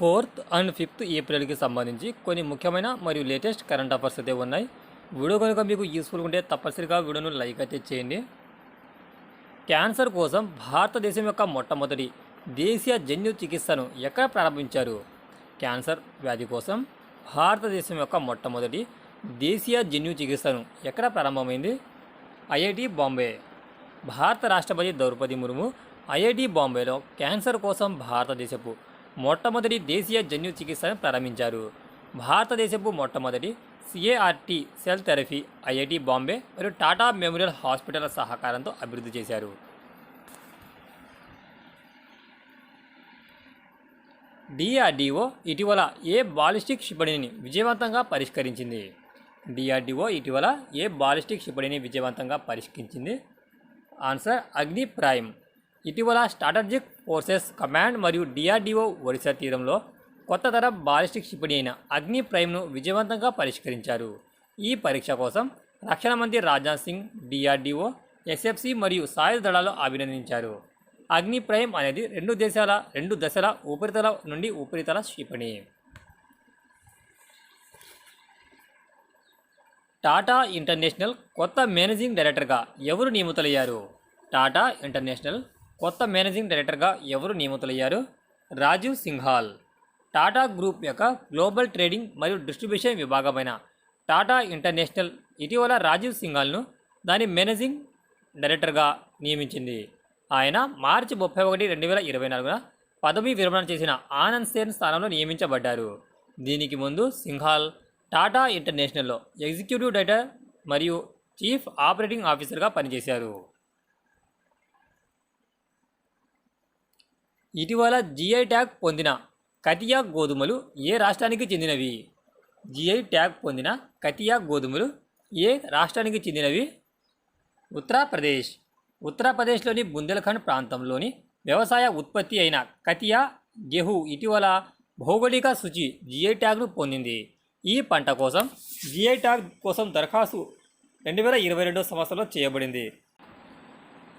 Fourth and fifth ఏప్రిల్కి సంబంధించి కొన్ని ముఖ్యమైన మరియు లేటెస్ట్ కరెంట్ అఫైర్స్ అయితే ఉన్నాయి. వీడియో కనుక మీకు యూస్ఫుల్ ఉంటే తప్పనిసరిగా వీడియోను లైక్ అయితే చేయండి. క్యాన్సర్ కోసం భారతదేశం యొక్క మొట్టమొదటి దేశీయ జన్యు చికిత్సను ఎక్కడ ప్రారంభించారు? క్యాన్సర్ వ్యాధి కోసం భారతదేశం యొక్క మొట్టమొదటి దేశీయ జన్యు చికిత్సను ఎక్కడ ప్రారంభమైంది? ఐఐటి బాంబే. భారత రాష్ట్రపతి ద్రౌపది ముర్ము ఐఐటి బాంబేలో క్యాన్సర్ కోసం భారతదేశపు మొట్టమొదటి దేశీయ జన్యు చికిత్సను ప్రారంభించారు. భారతదేశపు మొట్టమొదటి CAR T cell therapy IIT Bombay మరియు టాటా మెమోరియల్ హాస్పిటల్ సహకారంతో అభివృద్ధి చేశారు. డిఆర్డిఓ ఇటీవల ఏ బాలిస్టిక్ క్షిపణిని విజయవంతంగా పరిష్కరించింది? డిఆర్డిఓ ఇటీవల ఏ బాలిస్టిక్ క్షిపణిని విజయవంతంగా పరిష్కరించింది? Answer Agni prime. ఇటీవల స్ట్రాటజిక్ ఫోర్సెస్ కమాండ్ మరియు డిఆర్డిఓ ఒడిశా తీరంలో కొత్త తరం బాలిస్టిక్ క్షిపణి అయిన అగ్ని ప్రైమ్ను విజయవంతంగా పరిష్కరించారు. ఈ పరీక్ష కోసం రక్షణ మంత్రి రాజ్నాథ్ సింగ్ డిఆర్డిఓ ఎస్ఎఫ్సి మరియు సాయుధ దళాలు అభినందించారు. అగ్ని ప్రైమ్ అనేది రెండు దేశాల రెండు దశల ఉపరితల నుండి ఉపరితల క్షిపణి. టాటా ఇంటర్నేషనల్ కొత్త మేనేజింగ్ డైరెక్టర్గా ఎవరు నియమితులయ్యారు? టాటా ఇంటర్నేషనల్ కొత్త మేనేజింగ్ డైరెక్టర్గా ఎవరు నియమితులయ్యారు? రాజీవ్ సింఘాల్. టాటా గ్రూప్ యొక్క గ్లోబల్ ట్రేడింగ్ మరియు డిస్ట్రిబ్యూషన్ విభాగమైన టాటా ఇంటర్నేషనల్ ఇటీవల రాజీవ్ సింఘాల్ను దాని మేనేజింగ్ డైరెక్టర్గా నియమించింది. ఆయన మార్చి ముప్పై ఒకటి రెండు వేల ఇరవై నాలుగున పదవీ విరమణ చేసిన ఆనంద్ సేన్ స్థానంలో నియమించబడ్డారు. దీనికి ముందు సింఘాల్ టాటా ఇంటర్నేషనల్లో ఎగ్జిక్యూటివ్ డైరెక్టర్ మరియు చీఫ్ ఆపరేటింగ్ ఆఫీసర్గా పనిచేశారు. ఇటీవల జిఐ ట్యాగ్ పొందిన కతియా గోధుమలు ఏ రాష్ట్రానికి చెందినవి? జిఐ ట్యాగ్ పొందిన కతియా గోధుమలు ఏ రాష్ట్రానికి చెందినవి? ఉత్తరప్రదేశ్. ఉత్తరప్రదేశ్లోని బుందేల్ఖండ్ ప్రాంతంలోని వ్యవసాయ ఉత్పత్తి అయిన కతియా గెహు ఇటీవల భౌగోళిక సూచి జిఐ ట్యాగ్ను పొందింది. ఈ పంట కోసం జిఐ ట్యాగ్ కోసం దరఖాస్తు రెండు వేల ఇరవై రెండో సంవత్సరంలో చేయబడింది.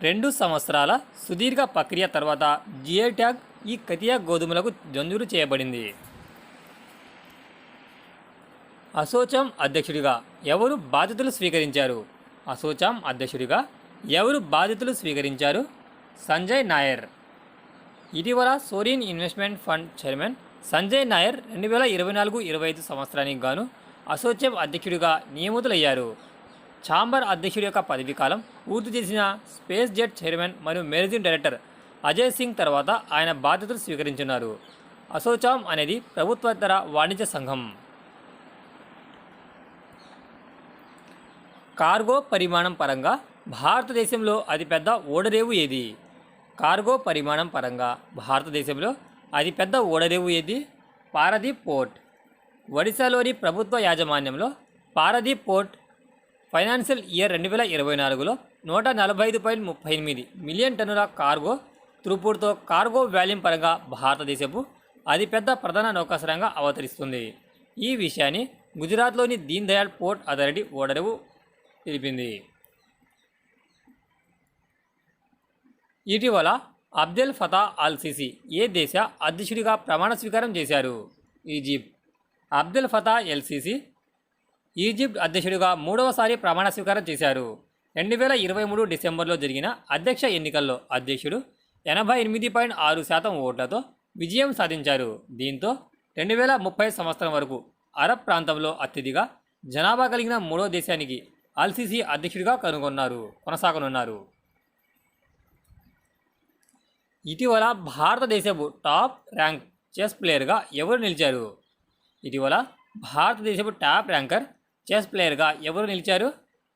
రెండు సంవత్సరాల సుదీర్ఘ ప్రక్రియ తర్వాత జిఐ ట్యాగ్ ఈ కతియా గోధుమలకు జంజురు చేయబడింది. అసోచాం అధ్యక్షుడిగా ఎవరు బాధ్యతలు స్వీకరించారు? అసోచాం అధ్యక్షుడిగా ఎవరు బాధ్యతలు స్వీకరించారు? సంజయ్ నాయర్. ఇటీవల Sorin investment fund chairman Sanjay Nair రెండు వేల ఇరవై నాలుగు ఇరవై ఐదు సంవత్సరానికి గాను అసోచాం అధ్యక్షుడిగా నియమితులయ్యారు. ఛాంబర్ అధ్యక్షుడి యొక్క పదవి కాలం పూర్తి చేసిన స్పేస్ జెట్ చైర్మన్ మరియు మేనేజింగ్ డైరెక్టర్ అజయ్ సింగ్ తర్వాత ఆయన బాధ్యతలు స్వీకరించున్నారు. అసోచామ్ అనేది ప్రభుత్వేతర వాణిజ్య సంఘం. కార్గో పరిమాణం పరంగా భారతదేశంలో అతిపెద్ద ఓడరేవు ఏది? కార్గో పరిమాణం పరంగా భారతదేశంలో అతిపెద్ద ఓడరేవు ఏది? పారదీప్ పోర్ట్. ఒడిశాలోని ప్రభుత్వ యాజమాన్యంలో పారదీప్ పోర్ట్ ఫైనాన్షియల్ ఇయర్ రెండు వేల ఇరవై నాలుగులో నూట నలభై ఐదు పాయింట్ ముప్పై ఎనిమిది మిలియన్ టన్నుల కార్గో త్రూపుడుతో కార్గో వాల్యూమ్ పరంగా భారతదేశపు అతిపెద్ద ప్రధాన నౌకాశ్రయంగా అవతరిస్తుంది. ఈ విషయాన్ని గుజరాత్లోని దీన్ దయాళ్ పోర్ట్ అథారిటీ ఓడరవు తెలిపింది. ఇటీవల అబ్దెల్ ఫతా అల్ సిసి ఏ దేశ అధ్యక్షుడిగా ప్రమాణ స్వీకారం చేశారు? Egypt. Abdel Fattah el Sisi Egypt అధ్యక్షుడిగా మూడవసారి ప్రమాణ స్వీకారం చేశారు. రెండు వేల ఇరవై మూడు డిసెంబర్లో జరిగిన అధ్యక్ష ఎన్నికల్లో అధ్యక్షుడు ఎనభై ఎనిమిది పాయింట్ ఆరు శాతం ఓట్లతో విజయం సాధించారు. దీంతో రెండు వేల ముప్పై సంవత్సరం వరకు అరబ్ ప్రాంతంలో అత్యధిగా జనాభా కలిగిన మూడో దేశానికి ఆల్సీసీ అధ్యక్షుడిగా కనుగొన్నారు కొనసాగనున్నారు. ఇటీవల భారతదేశపు టాప్ ర్యాంక్ చెస్ ప్లేయర్గా ఎవరు నిలిచారు? ఇటీవల భారతదేశపు టాప్ ర్యాంకర్ చెస్ ప్లేయర్గా ఎవరు నిలిచారు?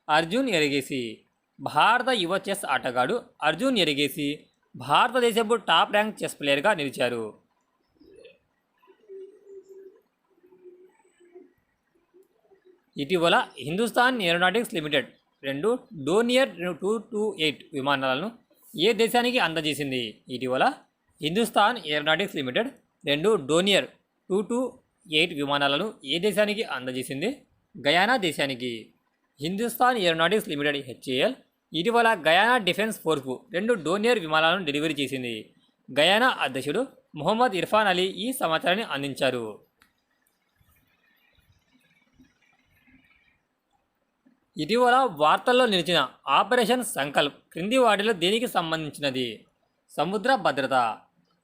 అర్జున్ ఎరగేసి. భారత యువ చెస్ ఆటగాడు అర్జున్ ఎరగేసి భారతదేశపు టాప్ ర్యాంక్ చెస్ ప్లేయర్గా నిలిచారు. ఇటీవల హిందుస్థాన్ ఏరోనాటిక్స్ లిమిటెడ్ రెండు డోనియర్ టూ టూ ఎయిట్ విమానాలను ఏ దేశానికి అందజేసింది? ఇటీవల హిందుస్థాన్ ఏరోనాటిక్స్ లిమిటెడ్ రెండు డోనియర్ టూ టూ ఎయిట్ విమానాలను ఏ దేశానికి అందజేసింది? గయానా దేశానికి హిందుస్థాన్ ఏరోనాటిక్స్ లిమిటెడ్ హెచ్ఏఎల్ ఇటీవల గయానా డిఫెన్స్ ఫోర్స్కు రెండు డోనియర్ విమానాలను డెలివరీ చేసింది. గయానా అధ్యక్షుడు మొహమ్మద్ ఇర్ఫాన్ అలీ ఈ సమాచారాన్ని అందించారు. ఇటీవల వార్తల్లో నిలిచిన ఆపరేషన్ సంకల్ప్ క్రింది వాటిలో దేనికి సంబంధించినది? సముద్ర భద్రత.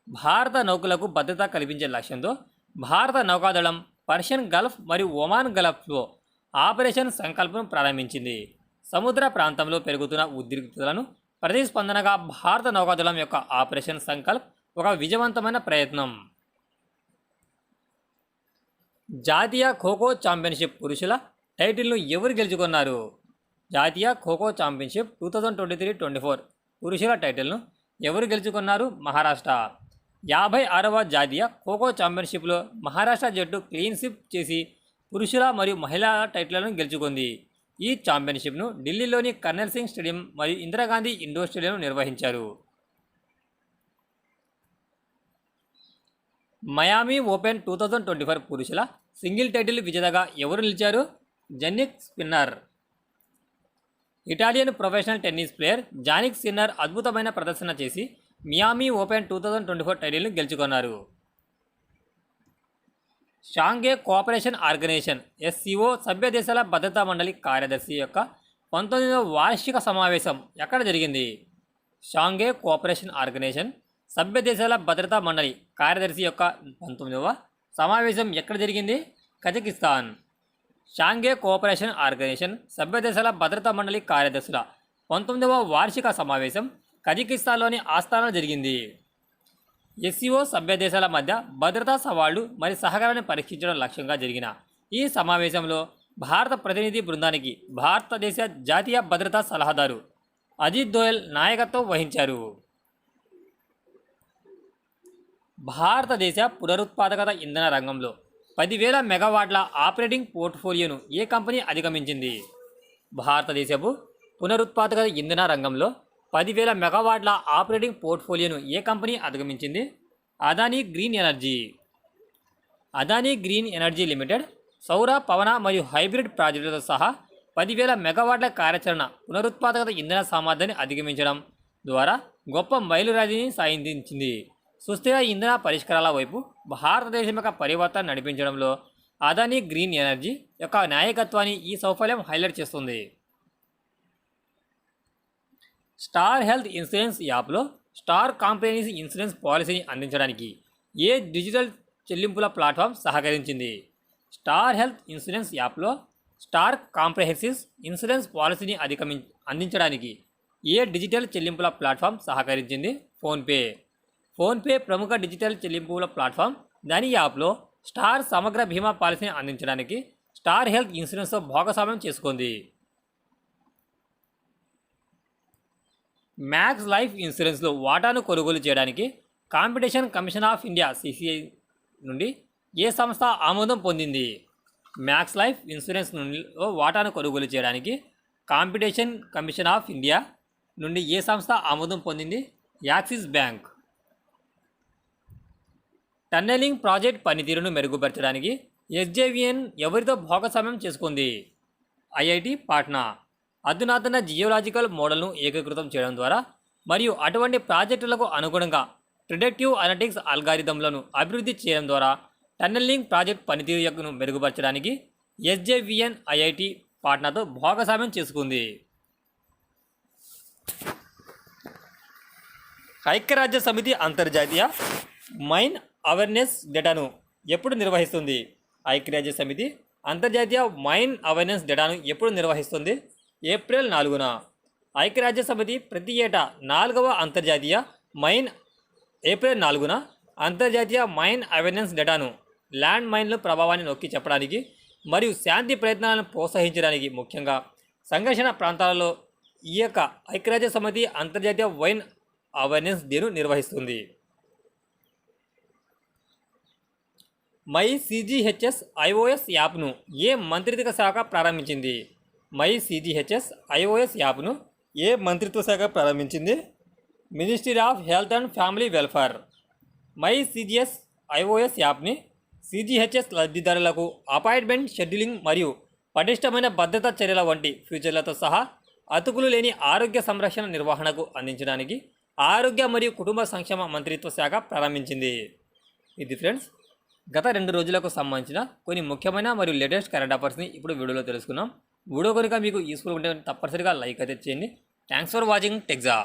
భారత నౌకలకు భద్రత కల్పించే లక్ష్యంతో భారత నౌకాదళం పర్షియన్ గల్ఫ్ మరియు ఒమాన్ గల్ఫ్లో ఆపరేషన్ సంకల్పం ప్రారంభించింది. సముద్ర ప్రాంతంలో పెరుగుతున్న ఉద్రిక్తతలను ప్రతిస్పందనగా భారత నౌకాదళం యొక్క ఆపరేషన్ సంకల్ప్ ఒక విజయవంతమైన ప్రయత్నం. జాతీయ ఖోఖో ఛాంపియన్షిప్ పురుషుల టైటిల్ను ఎవరు గెలుచుకున్నారు? జాతీయ kho kho championship two thousand twenty three twenty four పురుషుల టైటిల్ను ఎవరు గెలుచుకున్నారు? మహారాష్ట్ర. యాభై ఆరవ జాతీయ ఖోఖో ఛాంపియన్షిప్లో మహారాష్ట్ర జట్టు క్లీన్ స్విప్ చేసి పురుషుల మరియు మహిళల టైటిళ్ళను గెలుచుకుంది. ఈ ఛాంపియన్షిప్ను ఢిల్లీలోని కర్నల్ సింగ్ స్టేడియం మరియు ఇందిరాగాంధీ ఇండోర్ స్టేడియం నిర్వహించారు. Miami open two thousand twenty four పురుషుల సింగిల్ టైటిల్ విజేతగా ఎవరు నిలిచారు? Jannik spinner. Italian professional tennis player Jannik Sinner అద్భుతమైన ప్రదర్శన చేసి Miami open two thousand twenty four టైటిల్ను గెలుచుకున్నారు. షాంఘే కోఆపరేషన్ ఆర్గనైజేషన్ ఎస్సీఓ సభ్య దేశాల భద్రతా మండలి కార్యదర్శి యొక్క పంతొమ్మిదవ వార్షిక సమావేశం ఎక్కడ జరిగింది? షాంఘే కోఆపరేషన్ ఆర్గనైజేషన్ సభ్య దేశాల భద్రతా మండలి కార్యదర్శి యొక్క పంతొమ్మిదవ సమావేశం ఎక్కడ జరిగింది? కజకిస్తాన్. షాంఘే కోఆపరేషన్ ఆర్గనైజేషన్ సభ్య దేశాల భద్రతా మండలి కార్యదర్శుల పంతొమ్మిదవ వార్షిక సమావేశం కజకిస్తాన్లోని ఆస్థానంలో జరిగింది. ఎస్సీఓ సభ్య దేశాల మధ్య భద్రతా సవాళ్ళు మరియు సహకారాన్ని పరీక్షించడం లక్ష్యంగా జరిగిన ఈ సమావేశంలో భారత ప్రతినిధి బృందానికి భారతదేశ జాతీయ భద్రతా సలహాదారు అజిత్ దోయల్ నాయకత్వం వహించారు. భారతదేశ పునరుత్పాదకత ఇంధన రంగంలో పదివేల మెగావాట్ల ఆపరేటింగ్ పోర్ట్ఫోలియోను ఏ కంపెనీ అధిగమించింది? భారతదేశపు పునరుత్పాదక ఇంధన రంగంలో పదివేల మెగావాట్ల ఆపరేటింగ్ పోర్ట్ఫోలియోను ఏ company అధిగమించింది? Adani green energy. Adani green energy limited సౌర పవన మరియు హైబ్రిడ్ ప్రాజెక్టులతో సహా పదివేల మెగావాట్ల కార్యాచరణ పునరుత్పాదకత ఇంధన సామర్థ్యాన్ని అధిగమించడం ద్వారా గొప్ప మైలురాజిని సాధించింది. సుస్థిర ఇంధన పరిష్కారాల వైపు భారతదేశం యొక్క పరివర్తన నడిపించడంలో అదానీ గ్రీన్ ఎనర్జీ యొక్క నాయకత్వాన్ని ఈ సౌఫల్యం హైలైట్ చేస్తుంది. స్టార్ హెల్త్ ఇన్సూరెన్స్ యాప్లో స్టార్ కాంప్రహెన్సివ్ ఇన్సూరెన్స్ పాలసీని అందించడానికి ఏ డిజిటల్ చెల్లింపుల ప్లాట్ఫామ్ సహకరించింది? స్టార్ హెల్త్ ఇన్సూరెన్స్ యాప్లో స్టార్ కాంప్రహెన్సివ్ ఇన్సూరెన్స్ పాలసీని అధిగమి అందించడానికి ఏ డిజిటల్ చెల్లింపుల ప్లాట్ఫామ్ సహకరించింది? ఫోన్పే. ఫోన్పే ప్రముఖ డిజిటల్ చెల్లింపుల ప్లాట్ఫామ్ దాని యాప్లో స్టార్ సమగ్ర బీమా పాలసీని అందించడానికి స్టార్ హెల్త్ ఇన్సూరెన్స్తో భాగస్వామ్యం చేసుకుంది. మ్యాక్స్ లైఫ్ ఇన్సూరెన్స్లో వాటాను కొనుగోలు చేయడానికి competition commission of India CCI నుండి ఏ సంస్థ ఆమోదం పొందింది? మ్యాక్స్ లైఫ్ ఇన్సూరెన్స్ నుండి వాటాను కొనుగోలు చేయడానికి కాంపిటీషన్ కమిషన్ ఆఫ్ ఇండియా నుండి ఏ సంస్థ ఆమోదం పొందింది? Axis bank. టన్నెలింగ్ ప్రాజెక్ట్ పనితీరును మెరుగుపరచడానికి ఎస్జేవిఎన్ ఎవరితో భాగస్వామ్యం చేసుకుంది? ఐఐటి పాట్నా. అధునాతన జియోలాజికల్ మోడల్ను ఏకీకృతం చేయడం ద్వారా మరియు అటువంటి ప్రాజెక్టులకు అనుగుణంగా ప్రిడక్టివ్ అనలిటిక్స్ అల్గారిథంలను అభివృద్ధి చేయడం ద్వారా టన్నెలింగ్ ప్రాజెక్ట్ పనితీరును మెరుగుపరచడానికి ఎస్జేవిఎన్ ఐఐటి పాట్నాతో భాగస్వామ్యం చేసుకుంది. ఐక్యరాజ్య సమితి అంతర్జాతీయ మైన్ అవేర్నెస్ డేటాను ఎప్పుడు నిర్వహిస్తుంది? ఐక్యరాజ్య సమితి అంతర్జాతీయ మైన్ అవేర్నెస్ డేటాను ఎప్పుడు నిర్వహిస్తుంది? ఏప్రిల్ నాలుగున ఐక్యరాజ్యసమితి ప్రతి ఏటా నాలుగవ అంతర్జాతీయ మైన్ ఏప్రిల్ నాలుగున అంతర్జాతీయ మైన్ అవేర్నెన్స్ డేటాను ల్యాండ్ మైన్ల ప్రభావాన్ని నొక్కి చెప్పడానికి మరియు శాంతి ప్రయత్నాలను ప్రోత్సహించడానికి ముఖ్యంగా సంఘర్షణ ప్రాంతాలలో ఈ యొక్క ఐక్యరాజ్య సమితి అంతర్జాతీయ వైన్ అవేర్నెస్ డేను నిర్వహిస్తుంది. మై సిజిహెచ్ఎస్ ఐఓఎస్ యాప్ను ఏ మంత్రిత్వ శాఖ ప్రారంభించింది? మై సిజిహెచ్ఎస్ ఐఓఎస్ యాప్ను ఏ మంత్రిత్వ శాఖ ప్రారంభించింది? Ministry of health and family welfare. My CGS IOS యాప్ని సిజిహెచ్ఎస్ లబ్ధిదారులకు అపాయింట్మెంట్ షెడ్యూలింగ్ మరియు పటిష్టమైన భద్రతా చర్యల వంటి ఫ్యూచర్లతో సహా అతుకులు లేని ఆరోగ్య సంరక్షణ నిర్వహణకు అందించడానికి ఆరోగ్య మరియు కుటుంబ సంక్షేమ మంత్రిత్వ శాఖ ప్రారంభించింది. ఇది ఫ్రెండ్స్ గత రెండు రోజులకు సంబంధించిన కొన్ని ముఖ్యమైన మరియు లేటెస్ట్ కరెంట్ అఫైర్స్ని ఇప్పుడు వీడియోలో తెలుసుకున్నాం వీడియో కనుక మీకు యూస్ఫుల్ ఉంటే తప్పనిసరిగా లైక్ అయితే చేయండి. Thanks for watching టెక్జా